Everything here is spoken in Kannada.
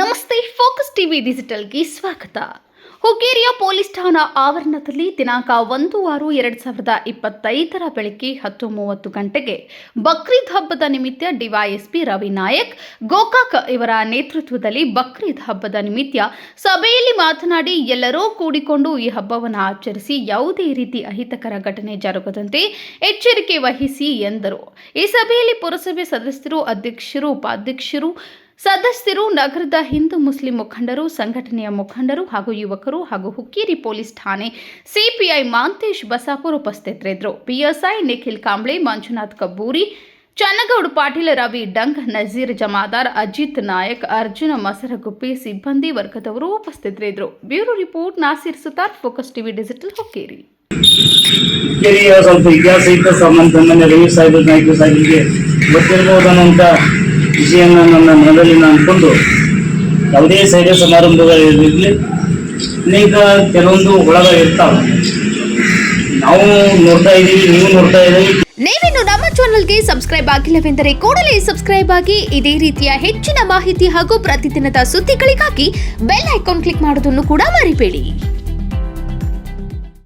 ನಮಸ್ತೆ, ಫೋಕಸ್ ಟಿವಿ ಡಿಜಿಟಲ್ಗೆ ಸ್ವಾಗತ. ಹುಕ್ಕೇರಿಯ ಪೊಲೀಸ್ ಠಾಣಾ ಆವರಣದಲ್ಲಿ ದಿನಾಂಕ ಒಂದು ಆರು ಎರಡು ಸಾವಿರದ ಇಪ್ಪತ್ತೈದರ ಬೆಳಗ್ಗೆ ಹತ್ತು ಮೂವತ್ತು ಗಂಟೆಗೆ ಬಕ್ರೀದ್ ಹಬ್ಬದ ನಿಮಿತ್ತ ಡಿವೈಎಸ್ಪಿ ರವಿ ನಾಯಕ್, ಗೋಕಾಕ್ ಇವರ ನೇತೃತ್ವದಲ್ಲಿ ಬಕ್ರೀದ್ ಹಬ್ಬದ ನಿಮಿತ್ತ ಸಭೆಯಲ್ಲಿ ಮಾತನಾಡಿ ಎಲ್ಲರೂ ಕೂಡಿಕೊಂಡು ಈ ಹಬ್ಬವನ್ನು ಆಚರಿಸಿ ಯಾವುದೇ ರೀತಿ ಅಹಿತಕರ ಘಟನೆ ಜರುಗದಂತೆ ಎಚ್ಚರಿಕೆ ವಹಿಸಿ ಎಂದರು. ಈ ಸಭೆಯಲ್ಲಿ ಪುರಸಭೆ ಸದಸ್ಯರು, ಅಧ್ಯಕ್ಷರು, ಉಪಾಧ್ಯಕ್ಷರು ಸದಸ್ಯರು ನಗರದ ಹಿಂದೂ ಮುಸ್ಲಿಂ ಮುಖಂಡರು, ಸಂಘಟನೆಯ ಮುಖಂಡರು ಹಾಗೂ ಯುವಕರು ಹಾಗೂ ಹುಕ್ಕೇರಿ ಪೊಲೀಸ್ ಠಾಣೆ ಸಿಪಿಐ ಮಾಂತೇಶ್ ಬಸಾಪುರ್ ಉಪಸ್ಥಿತರಿದ್ದರು. ಪಿಎಸ್ಐ ನಿಖಿಲ್ ಕಾಂಬ್ಳೆ, ಮಂಜುನಾಥ್ ಕಬ್ಬೂರಿ, ಚನ್ನಗೌಡ ಪಾಟೀಲ್, ರವಿ ಡಂಗ್, ನಜೀರ್ ಜಮಾದಾರ್, ಅಜಿತ್ ನಾಯಕ್, ಅರ್ಜುನ ಮಸರಗುಪ್ಪಿ ಸಿಬ್ಬಂದಿ ವರ್ಗದವರು ಉಪಸ್ಥಿತರಿದ್ದರು. Bureau report, Nasir Sutar, focus TV digital Hukkeri. ಸ್ವಲ್ಪ ಇತಿಹಾಸ ಸಂಬಂಧ ಸಾಹೇಬ್ ನಾಯ್ಕ ವಿಷಯನ ನನ್ನ ಮನದಲ್ಲಿ ನಾನು ಅಂದ್ಕೊಂಡು ಯಾವುದೇ ಸೈಡ ಸಮಾರಂಭಗಳಿರಲಿ ಅನೇಕ ಕೆಲವೊಂದು ಒಳಗ ನಾವು ನೋಡ್ತಾ ಇದ್ದೀವಿ, ನೀವು ನೋಡ್ತಾ ಇದ್ದೀವಿ ನೀವಿನ್ನು ನಮ್ಮ ಚಾನಲ್ಗೆ ಸಬ್ಸ್ಕ್ರೈಬ್ ಆಗಿಲ್ಲವೆಂದರೆ ಕೂಡಲೇ ಸಬ್ಸ್ಕ್ರೈಬ್ ಆಗಿ ಇದೇ ರೀತಿಯ ಹೆಚ್ಚಿನ ಮಾಹಿತಿ ಹಾಗೂ ಪ್ರತಿದಿನದ ಸುದ್ದಿಗಳಿಗಾಗಿ ಬೆಲ್ ಐಕಾನ್ ಕ್ಲಿಕ್ ಮಾಡೋದನ್ನು ಕೂಡ ಮರಿಬೇಡಿ.